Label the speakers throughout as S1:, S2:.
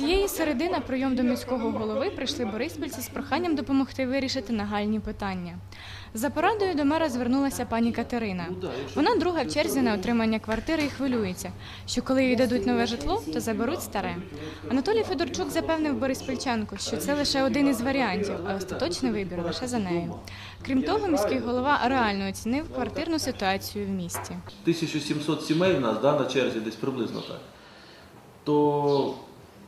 S1: Цієї середи на прийом до міського голови прийшли бориспільці з проханням допомогти вирішити нагальні питання. За порадою до мера звернулася пані Катерина. Вона друга в черзі на отримання квартири і хвилюється, що коли їй дадуть нове житло, то заберуть старе. Анатолій Федорчук запевнив Бориспільчанку, що це лише один із варіантів, а остаточний вибір лише за нею. Крім того, міський голова реально оцінив квартирну ситуацію в місті.
S2: 1700 сімей в нас да, на черзі, десь приблизно так. То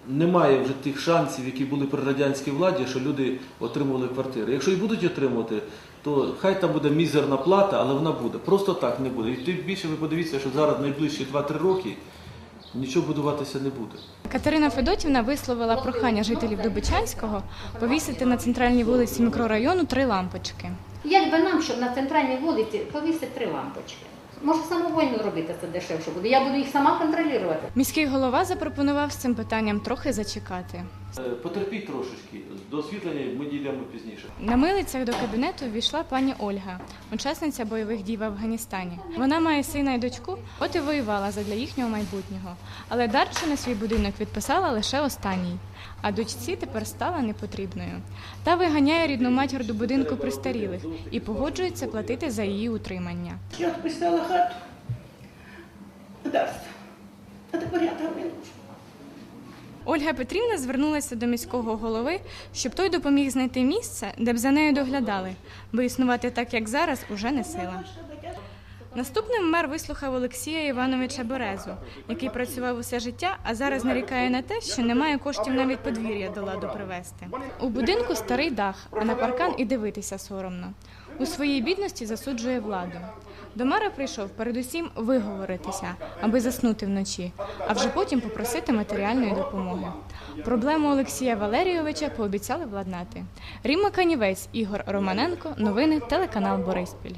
S2: немає вже тих шансів, які були при радянській владі, що люди отримували квартири. Якщо і будуть отримувати, то хай там буде мізерна плата, але вона буде. Просто так не буде. І тим більше ви подивіться, що зараз найближчі 2-3 роки нічого будуватися не буде.
S1: Катерина Федотівна висловила прохання жителів Дубичанського повісити на центральній вулиці мікрорайону три лампочки.
S3: Як би нам, щоб на центральній вулиці повісити три лампочки? Може, самовольно робити це дешевше буде. Я буду їх сама контролювати.
S1: Міський голова запропонував з цим питанням трохи зачекати.
S2: Е, Потерпіть трошечки. До освітлення ми дійдемо пізніше.
S1: На милицях до кабінету ввійшла пані Ольга, учасниця бойових дій в Афганістані. Вона має сина і дочку, от і воювала задля їхнього майбутнього. Але Дарчу на свій будинок відписала лише останній. А дочці тепер стала непотрібною. Та виганяє рідну матір до будинку престарілих і погоджується платити за її утримання.
S4: Я відписала хату. Дасть. А тепер я там не нужна.
S1: Ольга Петрівна звернулася до міського голови, щоб той допоміг знайти місце, де б за нею доглядали, бо існувати так, як зараз, уже не сила. Наступним мер вислухав Олексія Івановича Березу, який працював усе життя, а зараз нарікає на те, що немає коштів навіть подвір'я до ладу привести. У будинку старий дах, а на паркан і дивитися соромно. У своїй бідності засуджує владу. До мера прийшов передусім виговоритися, аби заснути вночі, а вже потім попросити матеріальної допомоги. Проблему Олексія Валерійовича пообіцяли владнати. Ріма Канівець, Ігор Романенко, новини, телеканал Бориспіль.